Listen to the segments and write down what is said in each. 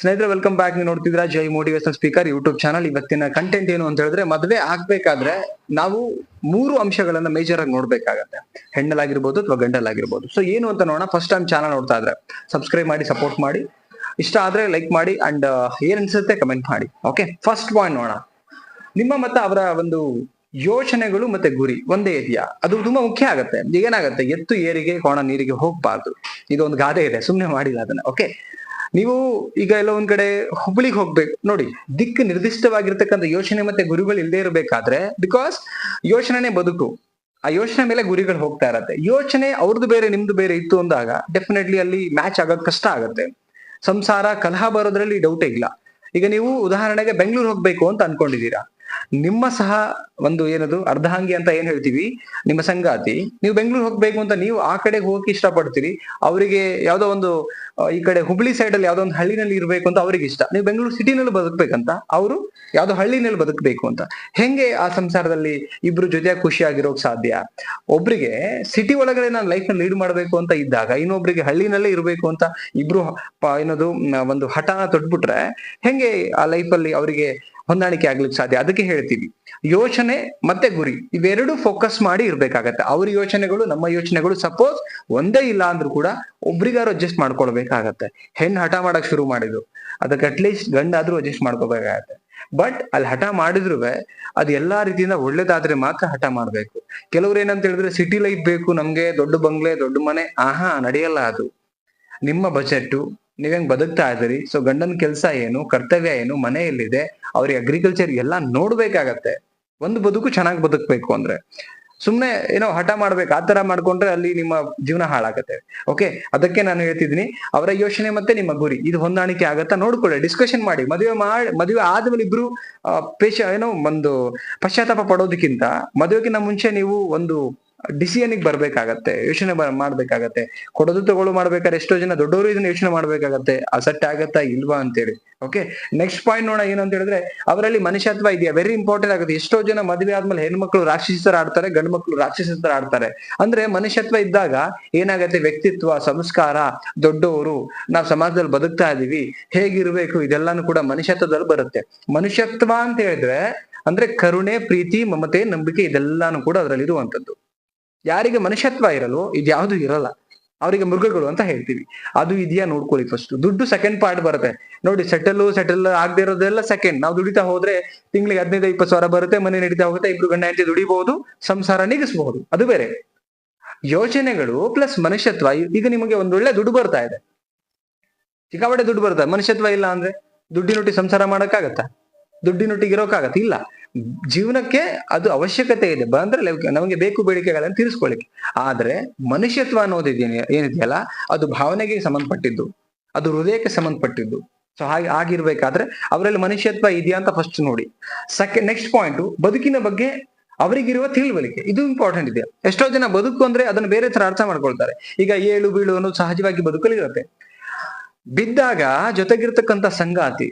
ಸ್ನೇಹಿತರೆ welcome back ನೀವು ನೋಡ್ತಿದ್ರ Jai motivation speaker YouTube channel ಇವತ್ತಿನ ಕಂಟೆಂಟ್ ಏನು ಅಂತ ಹೇಳಿದ್ರೆ, ಮದುವೆ ಆಗ್ಬೇಕಾದ್ರೆ ನಾವು ಮೂರು ಅಂಶಗಳನ್ನ ಮೇಜರ್ ಆಗಿ ನೋಡ್ಬೇಕಾಗತ್ತೆ. ಹೆಣ್ಣಲಾಗಿರ್ಬೋದು ಅಥವಾ ಗಂಡಲಾಗಿರ್ಬೋದು ಸೊ ಏನು ಅಂತ ನೋಡೋಣ. ಫಸ್ಟ್ ಟೈಮ್ ಚಾನಲ್ ನೋಡ್ತಾ ಇದ್ರೆ ಸಬ್ಸ್ಕ್ರೈಬ್ ಮಾಡಿ ಸಪೋರ್ಟ್ ಮಾಡಿ. ಇಷ್ಟ ಆದ್ರೆ ಲೈಕ್ ಮಾಡಿ ಅಂಡ್ ಏನ್ ಅನ್ಸುತ್ತೆ ಕಮೆಂಟ್ ಮಾಡಿ. ಓಕೆ ಫಸ್ಟ್ ಪಾಯಿಂಟ್ ನೋಡೋಣ. ನಿಮ್ಮ ಮತ್ತೆ ಅವರ ಒಂದು ಯೋಚನೆಗಳು ಮತ್ತೆ ಗುರಿ ಒಂದೇ ಇದೆಯಾ? ಅದು ತುಂಬಾ ಮುಖ್ಯ ಆಗತ್ತೆ. ಏನಾಗತ್ತೆ? ಎತ್ತು, ಏರಿಗೆ, ಕೋಣ, ನೀರಿಗೆ ಹೋಗ್ಬಾರ್ದು. ಇದೊಂದು ಗಾದೆ ಇದೆ. ಸುಮ್ನೆ ಮಾಡಿಲ್ಲ ಅದನ್ನ. ಓಕೆ ನೀವು ಈಗ ಎಲ್ಲ ಒಂದ್ ಕಡೆ ಹುಬ್ಳಿಗೆ ಹೋಗ್ಬೇಕು. ನೋಡಿ ದಿಕ್ಕು ನಿರ್ದಿಷ್ಟವಾಗಿರ್ತಕ್ಕಂಥ ಯೋಚನೆ ಮತ್ತೆ ಗುರುಗಳು ಇಲ್ಲದೆ ಇರಬೇಕಾದ್ರೆ ಬಿಕಾಸ್ ಯೋಚನೆನೇ ಬದುಕು. ಆ ಯೋಚನೆ ಮೇಲೆ ಗುರಿಗಳು ಹೋಗ್ತಾ ಇರತ್ತೆ. ಯೋಚನೆ ಅವ್ರದ್ದು ಬೇರೆ, ನಿಮ್ದು ಬೇರೆ ಇತ್ತು ಅಂದಾಗ ಡೆಫಿನೆಟ್ಲಿ ಅಲ್ಲಿ ಮ್ಯಾಚ್ ಆಗೋದು ಕಷ್ಟ ಆಗುತ್ತೆ. ಸಂಸಾರ, ಕಲಹ ಬರೋದ್ರಲ್ಲಿ ಡೌಟೇ ಇಲ್ಲ. ಈಗ ನೀವು ಉದಾಹರಣೆಗೆ ಬೆಂಗಳೂರು ಹೋಗ್ಬೇಕು ಅಂತ ಅನ್ಕೊಂಡಿದೀರಾ ನಿಮ್ಮ ಸಹ ಒಂದು ಏನದು ಅರ್ಧಾಂಗಿ ಅಂತ ಏನ್ ಹೇಳ್ತೀವಿ? ನಿಮ್ಮ ಸಂಗಾತಿ. ನೀವು ಬೆಂಗಳೂರು ಹೋಗ್ಬೇಕು ಅಂತ ನೀವು ಆ ಕಡೆಗೆ ಹೋಗಕ್ಕೆ ಇಷ್ಟಪಡ್ತೀರಿ. ಅವರಿಗೆ ಯಾವ್ದೋ ಒಂದು ಈ ಕಡೆ ಹುಬ್ಳಿ ಸೈಡ್ ಅಲ್ಲಿ ಯಾವ್ದೋ ಒಂದು ಹಳ್ಳಿನಲ್ಲಿ ಇರ್ಬೇಕು ಅಂತ ಅವ್ರಿಗೆ ಇಷ್ಟ. ನೀವು ಬೆಂಗಳೂರು ಸಿಟಿನಲ್ಲಿ ಬದುಕ್ಬೇಕಂತ, ಅವರು ಯಾವ್ದೋ ಹಳ್ಳಿನಲ್ಲಿ ಬದುಕಬೇಕು ಅಂತ. ಹೆಂಗೆ ಆ ಸಂಸಾರದಲ್ಲಿ ಇಬ್ರು ಜೊತೆಯಾಗಿ ಖುಷಿಯಾಗಿರೋಕ್ ಸಾಧ್ಯ? ಒಬ್ರಿಗೆ ಸಿಟಿ ಒಳಗಡೆ ನಾನು ಲೈಫ್ ಲೀಡ್ ಮಾಡ್ಬೇಕು ಅಂತ ಇದ್ದಾಗ, ಇನ್ನೊಬ್ರಿಗೆ ಹಳ್ಳಿನಲ್ಲೇ ಇರಬೇಕು ಅಂತ ಇಬ್ರು ಏನದು ಒಂದು ಹಠನ ತೊಟ್ಬಿಟ್ರೆ, ಹೆಂಗೆ ಆ ಲೈಫ್ ಅಲ್ಲಿ ಅವರಿಗೆ ಹೊಂದಾಣಿಕೆ ಆಗ್ಲಿಕ್ಕೆ ಸಾಧ್ಯ. ಅದಕ್ಕೆ ಹೇಳ್ತೀವಿ ಯೋಚನೆ ಮತ್ತೆ ಗುರಿ ಇವೆರಡು ಫೋಕಸ್ ಮಾಡಿ ಇರ್ಬೇಕಾಗತ್ತೆ. ಅವ್ರ ಯೋಚನೆಗಳು, ನಮ್ಮ ಯೋಚನೆಗಳು ಸಪೋಸ್ ಒಂದೇ ಇಲ್ಲ ಅಂದ್ರೂ ಕೂಡ ಒಬ್ರಿಗಾರು ಅಡ್ಜಸ್ಟ್ ಮಾಡ್ಕೊಳ್ಬೇಕಾಗತ್ತೆ. ಹೆಣ್ಣು ಹಠ ಮಾಡಕ್ ಶುರು ಮಾಡಿದ್ರು. ಅದಕ್ಕೆ ಅಟ್ಲೀಸ್ಟ್ ಗಂಡಾದ್ರೂ ಅಡ್ಜಸ್ಟ್ ಮಾಡ್ಕೋಬೇಕಾಗತ್ತೆ ಬಟ್ ಅಲ್ಲಿ ಹಠ ಮಾಡಿದ್ರು ಅದು ಎಲ್ಲಾ ರೀತಿಯಿಂದ ಒಳ್ಳೇದಾದ್ರೆ ಮಾತ್ರ ಹಠ ಮಾಡ್ಬೇಕು. ಕೆಲವ್ರು ಏನಂತ ಹೇಳಿದ್ರೆ ಸಿಟಿ ಲೈಫ್ ಬೇಕು, ನಮ್ಗೆ ದೊಡ್ಡ ಬಂಗ್ಲೆ, ದೊಡ್ಡ ಮನೆ, ಆಹಾ, ನಡೆಯಲ್ಲ ಅದು. ನಿಮ್ಮ ಬಜೆಟ್ ನೀವ್ ಹೆಂಗ್ ಬದುಕ್ತಾ ಇದ್ದೀರಿ? ಸೊ ಗಂಡನ ಕೆಲಸ ಏನು? ಕರ್ತವ್ಯ ಏನು? ಮನೆ ಎಲ್ಲಿದೆ? ಅವ್ರಿಗೆ ಅಗ್ರಿಕಲ್ಚರ್ ಎಲ್ಲ ನೋಡ್ಬೇಕಾಗತ್ತೆ. ಒಂದು ಬದುಕು ಚೆನ್ನಾಗಿ ಬದುಕ್ಬೇಕು ಅಂದ್ರೆ. ಸುಮ್ನೆ ಏನೋ ಹಠ ಮಾಡ್ಬೇಕು, ಆ ತರ ಮಾಡ್ಕೊಂಡ್ರೆ ಅಲ್ಲಿ ನಿಮ್ಮ ಜೀವನ ಹಾಳಾಗತ್ತೆ. ಓಕೆ ಅದಕ್ಕೆ ನಾನು ಹೇಳ್ತಿದ್ದೀನಿ, ಅವರ ಯೋಚನೆ ಮತ್ತೆ ನಿಮ್ಮ ಗುರಿ. ಇದು ಹೊಂದಾಣಿಕೆ ಆಗತ್ತಾ? ನೋಡ್ಕೊಳ್ಳಿ ಡಿಸ್ಕಷನ್ ಮಾಡಿ. ಮದುವೆ ಮಾಡಿ, ಮದುವೆ ಆದ್ಮೇಲೆ ಇಬ್ರು ಪೇಶ ಏನೋ ಒಂದು ಪಶ್ಚಾತ್ತಾಪ ಪಡೋದಕ್ಕಿಂತ ಮದುವೆಗಿಂತ ಮುಂಚೆ ನೀವು ಒಂದು ಡಿಸಿಷನ್ಗೆ ಬರ್ಬೇಕಾಗತ್ತೆ, ಯೋಚನೆ ಮಾಡ್ಬೇಕಾಗತ್ತೆ. ಕೊಡೋದು ತಗೊಳ್ಳೋ ಮಾಡ್ಬೇಕಾದ್ರೆ ಎಷ್ಟೋ ಜನ ದೊಡ್ಡವರು ಇದನ್ನ ಯೋಚನೆ ಮಾಡ್ಬೇಕಾಗತ್ತೆ. ಅಸೆಟ್ ಸೆಟ್ ಆಗತ್ತಾ ಇಲ್ವಾ ಅಂತೇಳಿ. ಓಕೆ ನೆಕ್ಸ್ಟ್ ಪಾಯಿಂಟ್ ನೋಡ ಏನು ಹೇಳಿದ್ರೆ, ಅವರಲ್ಲಿ ಮನುಷ್ಯತ್ವ ಇದೆಯಾ? ವೆರಿ ಇಂಪಾರ್ಟೆಂಟ್ ಆಗುತ್ತೆ. ಎಷ್ಟೋ ಜನ ಮದುವೆ ಆದ್ಮೇಲೆ ಹೆಣ್ಮಕ್ಳು ರಾಕ್ಷಸ ತರ ಆಡ್ತಾರೆ ಗಂಡು ಮಕ್ಳು ರಾಕ್ಷಸ ತರ ಆಡ್ತಾರೆ. ಅಂದ್ರೆ ಮನುಷ್ಯತ್ವ ಇದ್ದಾಗ ಏನಾಗತ್ತೆ? ವ್ಯಕ್ತಿತ್ವ, ಸಂಸ್ಕಾರ, ದೊಡ್ಡವರು, ನಾವು ಸಮಾಜದಲ್ಲಿ ಬದುಕ್ತಾ ಇದೀವಿ, ಹೇಗಿರ್ಬೇಕು? ಇದೆಲ್ಲಾನು ಕೂಡ ಮನುಷ್ಯತ್ವದಲ್ಲಿ ಬರುತ್ತೆ. ಮನುಷ್ಯತ್ವ ಅಂತ ಹೇಳಿದ್ರೆ, ಅಂದ್ರೆ ಕರುಣೆ, ಪ್ರೀತಿ, ಮಮತೆ, ನಂಬಿಕೆ ಇದೆಲ್ಲಾನು ಕೂಡ ಅದರಲ್ಲಿ ಇರುವಂತದ್ದು ಯಾರಿಗೆ ಮನುಷ್ಯತ್ವ ಇರಲು ಇದ್ಯಾವುದು ಇರಲ್ಲ. ಅವರಿಗೆ ಮೃಗಗಳು ಅಂತ ಹೇಳ್ತೀವಿ. ಅದು ಇದೆಯಾ ನೋಡ್ಕೊಳ್ಳಿ ಫಸ್ಟ್ ದುಡ್ಡು ಸೆಕೆಂಡ್ ಪಾರ್ಟ್ ಬರುತ್ತೆ. ನೋಡಿ ಸೆಟಲ್ ಸೆಟಲ್ ಆಗದೆ ಇರೋದೆಲ್ಲ ಸೆಕೆಂಡ್ ನಾವು ದುಡಿತಾ ಹೋದ್ರೆ ತಿಂಗಳಿಗೆ ಹದಿನೈದು, ಇಪ್ಪತ್ತು ಸಾವಿರ ಬರುತ್ತೆ, ಮನೆ ನಡೀತಾ ಹೋಗುತ್ತೆ, ಇಬ್ರು ಗಂಡ ಹೆಂಡತಿ ದುಡಿಬಹುದು ಸಂಸಾರ ನೀಗಿಸಬಹುದು ಅದು ಬೇರೆ. ಯೋಚನೆಗಳು ಪ್ಲಸ್ ಮನುಷ್ಯತ್ವ ಈಗ ನಿಮಗೆ ಒಂದ್ ಒಳ್ಳೆ ದುಡ್ಡು ಬರ್ತಾ ಇದೆ. ಸಿಕ್ಕಾಪಟ್ಟೆ ದುಡ್ಡು ಬರ್ತಾ ಮನುಷ್ಯತ್ವ ಇಲ್ಲ ಅಂದ್ರೆ ದುಡ್ಡಿನೊಟ್ಟಿ ಸಂಸಾರ ಮಾಡಕ್ಕಾಗತ್ತಾ? ದುಡ್ಡಿನೊಟ್ಟಿಗೆ ಇರೋಕ್ಕಾಗತ್ತ? ಇಲ್ಲ. ಜೀವನಕ್ಕೆ ಅದು ಅವಶ್ಯಕತೆ ಇದೆ. ಅಂದ್ರೆ ನಮಗೆ ಬೇಕು ಬೇಡಿಕೆಗಳನ್ನು ತೀರಿಸ್ಕೊಳ್ಳಿಕ್ಕೆ. ಆದ್ರೆ ಮನುಷ್ಯತ್ವ ಅನ್ನೋದು ಏನಿದೆಯಲ್ಲ, ಅದು ಭಾವನೆಗೆ ಸಂಬಂಧಪಟ್ಟಿದ್ದು. ಅದು ಹೃದಯಕ್ಕೆ ಸಂಬಂಧಪಟ್ಟಿದ್ದು. ಸೊ ಹಾಗೆ ಆಗಿರ್ಬೇಕಾದ್ರೆ ಅವರಲ್ಲಿ ಮನುಷ್ಯತ್ವ ಇದೆಯಾ ಅಂತ ಫಸ್ಟ್ ನೋಡಿ. ಸೆಕೆಂಡ್ ನೆಕ್ಸ್ಟ್ ಪಾಯಿಂಟ್ ಬದುಕಿನ ಬಗ್ಗೆ ಅವರಿಗಿರುವ ತಿಳುವಳಿಕೆ. ಇದು ಇಂಪಾರ್ಟೆಂಟ್ ಇದೆ. ಎಷ್ಟೋ ಜನ ಬದುಕು ಅಂದ್ರೆ ಅದನ್ನ ಬೇರೆ ತರ ಅರ್ಥ ಮಾಡ್ಕೊಳ್ತಾರೆ. ಈಗ ಏಳು, ಬೀಳು ಅನ್ನೋದು ಸಹಜವಾಗಿ ಬದುಕಲಿರುತ್ತೆ ಬಿದ್ದಾಗ ಜೊತೆಗಿರ್ತಕ್ಕಂಥ ಸಂಗಾತಿ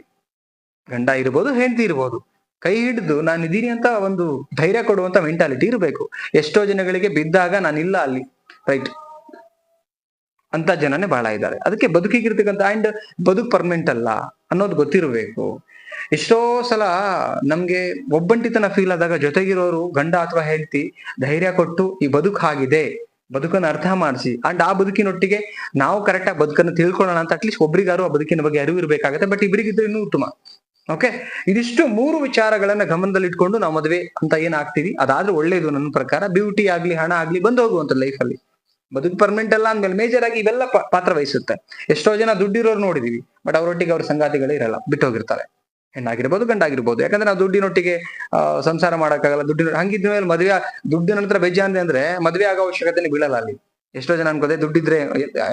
ಗಂಡ ಇರ್ಬೋದು, ಹೆಂಡತಿ ಇರ್ಬೋದು ಕೈ ಹಿಡಿದು ನಾನು ಇದೀನಿ ಅಂತ ಒಂದು ಧೈರ್ಯ ಕೊಡುವಂತ ಮೆಂಟಾಲಿಟಿ ಇರಬೇಕು. ಎಷ್ಟೋ ಜನಗಳಿಗೆ ಬಿದ್ದಾಗ ನಾನಿಲ್ಲ ಅಲ್ಲಿ. ರೈಟ್ ಅಂತ ಜನನೇ ಬಹಳ ಇದ್ದಾರೆ. ಅದಕ್ಕೆ ಬದುಕಿಗಿರ್ತಕ್ಕಂಥ ಅಂಡ್ ಬದುಕು ಪರ್ಮನೆಂಟ್ ಅಲ್ಲ ಅನ್ನೋದು ಗೊತ್ತಿರಬೇಕು. ಎಷ್ಟೋ ಸಲ ನಮ್ಗೆ ಒಬ್ಬಂಟಿತನ ಫೀಲ್ ಆದಾಗ ಜೊತೆಗಿರೋರು ಗಂಡ ಅಥವಾ ಹೆಂಡತಿ ಧೈರ್ಯ ಕೊಟ್ಟು ಈ ಬದುಕು ಆಗಿದೆ, ಬದುಕನ್ನು ಅರ್ಥ ಮಾಡಿಸಿ. ಅಂಡ್ ಆ ಬದುಕಿನೊಟ್ಟಿಗೆ ನಾವು ಕರೆಕ್ಟ್ ಆಗಿ ಬದುಕನ್ನು ತಿಳ್ಕೊಳ್ಳೋಣ ಅಂತ ಅಟ್ಲೀಸ್ಟ್ ಒಬ್ರಿಗಾರು ಆ ಬದುಕಿನ ಬಗ್ಗೆ ಅರಿವು ಇರಬೇಕಾಗತ್ತೆ. ಬಟ್ ಇಬ್ಬರಿಗಿದ್ರೆ ಇನ್ನೂ ಉತ್ತಮ. ಓಕೆ ಇದಿಷ್ಟು ಮೂರು ವಿಚಾರಗಳನ್ನ ಗಮನದಲ್ಲಿ ಇಟ್ಕೊಂಡು ನಾವು ಮದುವೆ ಅಂತ ಏನಾಗ್ತೀವಿ? ಅದಾದ್ರೂ ಒಳ್ಳೇದು ನನ್ನ ಪ್ರಕಾರ. ಬ್ಯೂಟಿ ಆಗ್ಲಿ, ಹಣ ಆಗ್ಲಿ, ಬಂದು ಹೋಗುವಂತ ಲೈಫ್ ಅಲ್ಲಿ. ಬದುಕು ಪರ್ಮನೆಂಟ್ ಅಲ್ಲ ಅಂದ್ಮೇಲೆ ಮೇಜರ್ ಆಗಿ ಇವೆಲ್ಲ ಪಾತ್ರ ವಹಿಸುತ್ತೆ. ಎಷ್ಟೋ ಜನ ದುಡ್ಡಿರೋರು ನೋಡಿದೀವಿ ಬಟ್ ಅವರೊಟ್ಟಿಗೆ ಅವ್ರ ಸಂಗಾತಿಗಳೇ ಇರಲ್ಲ, ಬಿಟ್ಟು ಹೋಗಿರ್ತಾರೆ. ಹೆಣ್ಣಾಗಿರ್ಬೋದು, ಗಂಡಾಗಿರ್ಬೋದು. ಯಾಕಂದ್ರೆ ನಾವು ದುಡ್ಡಿನೊಟ್ಟಿಗೆ ಸಂಸಾರ ಮಾಡಕ್ಕಾಗಲ್ಲ, ದುಡ್ಡಿನ ಹಂಗಿದ್ದ ಮೇಲೆ ಮದುವೆ ದುಡ್ಡಿನ ನಂತರ ಬೇಜಾಂದೆ ಅಂದ್ರೆ ಮದುವೆ ಆಗೋ ಅವಶ್ಯಕತೆ ಬೀಳಲ್ಲ ಅಲ್ಲಿ. ಎಷ್ಟೋ ಜನ ಅನ್ಕೋದೆ ದುಡ್ಡಿದ್ರೆ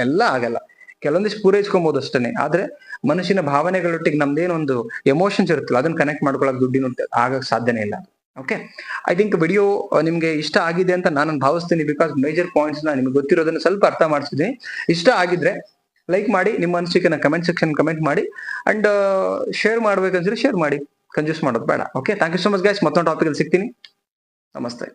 ಎಲ್ಲ ಆಗಲ್ಲ. ಕೆಲವೊಂದಿಷ್ಟು ಪೂರೈಸ್ಕೊಬಹುದು ಅಷ್ಟೇ ಆದ್ರೆ ಮನುಷ್ಯನ ಭಾವನೆಗಳೊಟ್ಟಿಗೆ ನಮ್ದೇನೊಂದು ಎಮೋಷನ್ಸ್ ಇರುತ್ತಲ್ಲ, ಅದನ್ನ ಕನೆಕ್ಟ್ ಮಾಡ್ಕೊಳ್ಳೋಕೆ ದುಡ್ಡಿನ ಆಗಕ್ ಸಾಧ್ಯನೇ ಇಲ್ಲ. ಓಕೆ ಐ ಥಿಂಕ್ ವಿಡಿಯೋ ನಿಮ್ಗೆ ಇಷ್ಟ ಆಗಿದೆ ಅಂತ ನಾನು ಭಾವಿಸ್ತೀನಿ ಬಿಕಾಸ್ ಮೇಜರ್ ಪಾಯಿಂಟ್ಸ್ನ ನಿಮ್ಗೆ ಗೊತ್ತಿರೋದನ್ನ ಸ್ವಲ್ಪ ಅರ್ಥ ಮಾಡಿಸಿದ್ದೀನಿ ಇಷ್ಟ ಆಗಿದ್ರೆ ಲೈಕ್ ಮಾಡಿ, ನಿಮ್ಮ ಅನಿಸಿಕೆನ ಕಮೆಂಟ್ ಸೆಕ್ಷನ್ ಕಮೆಂಟ್ ಮಾಡಿ ಅಂಡ್ ಶೇರ್ ಮಾಡ್ಬೇಕಂದ್ರೆ ಶೇರ್ ಮಾಡಿ. ಕಂಜೂಸ್ ಮಾಡೋದು ಬೇಡ. Okay thank you so much guys ಮತ್ತೊಂದು ಟಾಪಿಕ್ ಅಲ್ಲಿ ಸಿಗ್ತೀನಿ. ನಮಸ್ತೆ.